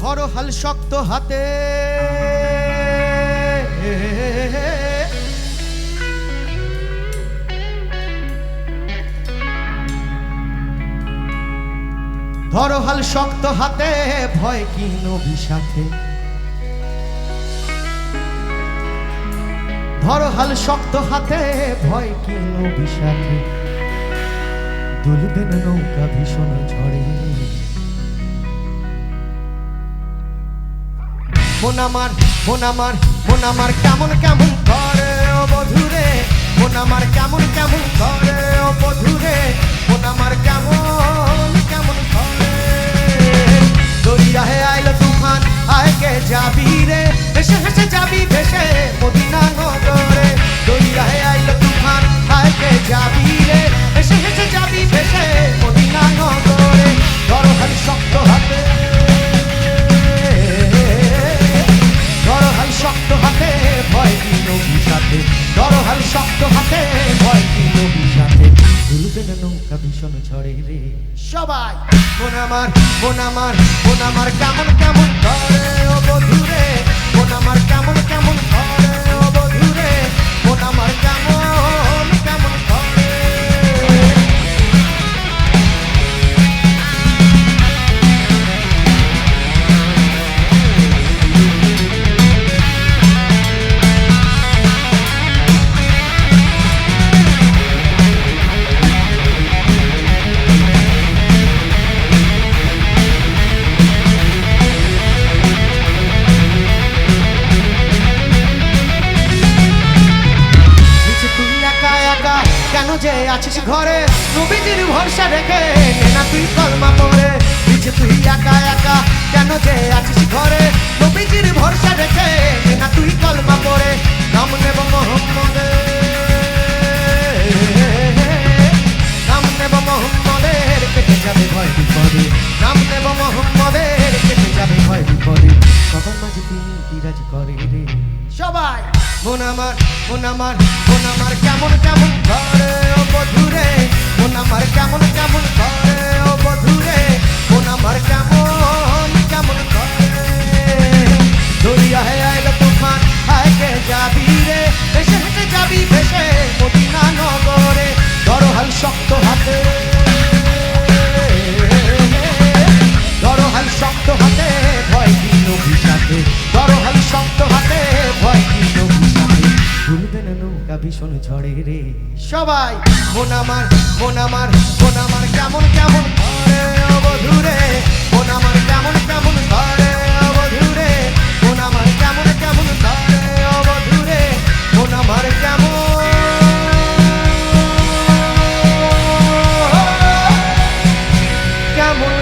ধরো হাল শক্ত হাতে। ধরো হাল শক্ত হাতে, ভয় কি নবী সাথে ধরো হাল শক্ত হাতে, ভয় কি নবী সাথে দুলবেন নৌকা ভীষণ ঝড়ে। মন আমার মন আমার মন আমার কেমন কেমন করে ও বধুরে মন আমার কেমন কেমন করে ও বধুরে মন আমার কেমন শক্ত হাতে ভয় কি নবী সাথে দুলবে না নৌকা ভীষণ ঝড়ে রে। সবাই। মন আমার মন আমার মন আমার কেমন আছিস ঘরে? নবীজির ভরসা রেখে নে তুই কলমা পড়ে নিচে তুই একা একা কেন যে আছিস ঘরে? নবীজির ভরসা রেখে নে তুই কলমা পড়ে নাম নেব মোহাম্মদে। নাম নেব মোহাম্মদের কেটে যাবে ভয় বিপদে। নাম নেব মোহাম্মদের কেটে যাবে ভয় বিপদে। সবার মাঝে তিনি বিরাজ করে রে। সবাই, মন আমার মন আমার মন আমার কেমন ঢাকা ভীষণ ঝড়ে রে। সবাই মন আমার মন আমার মন আমার কেমন কেমন? অবধুরে। মন আমার কেমন কেমন? ঘরে কেমন কেমন? কেমন? কেমন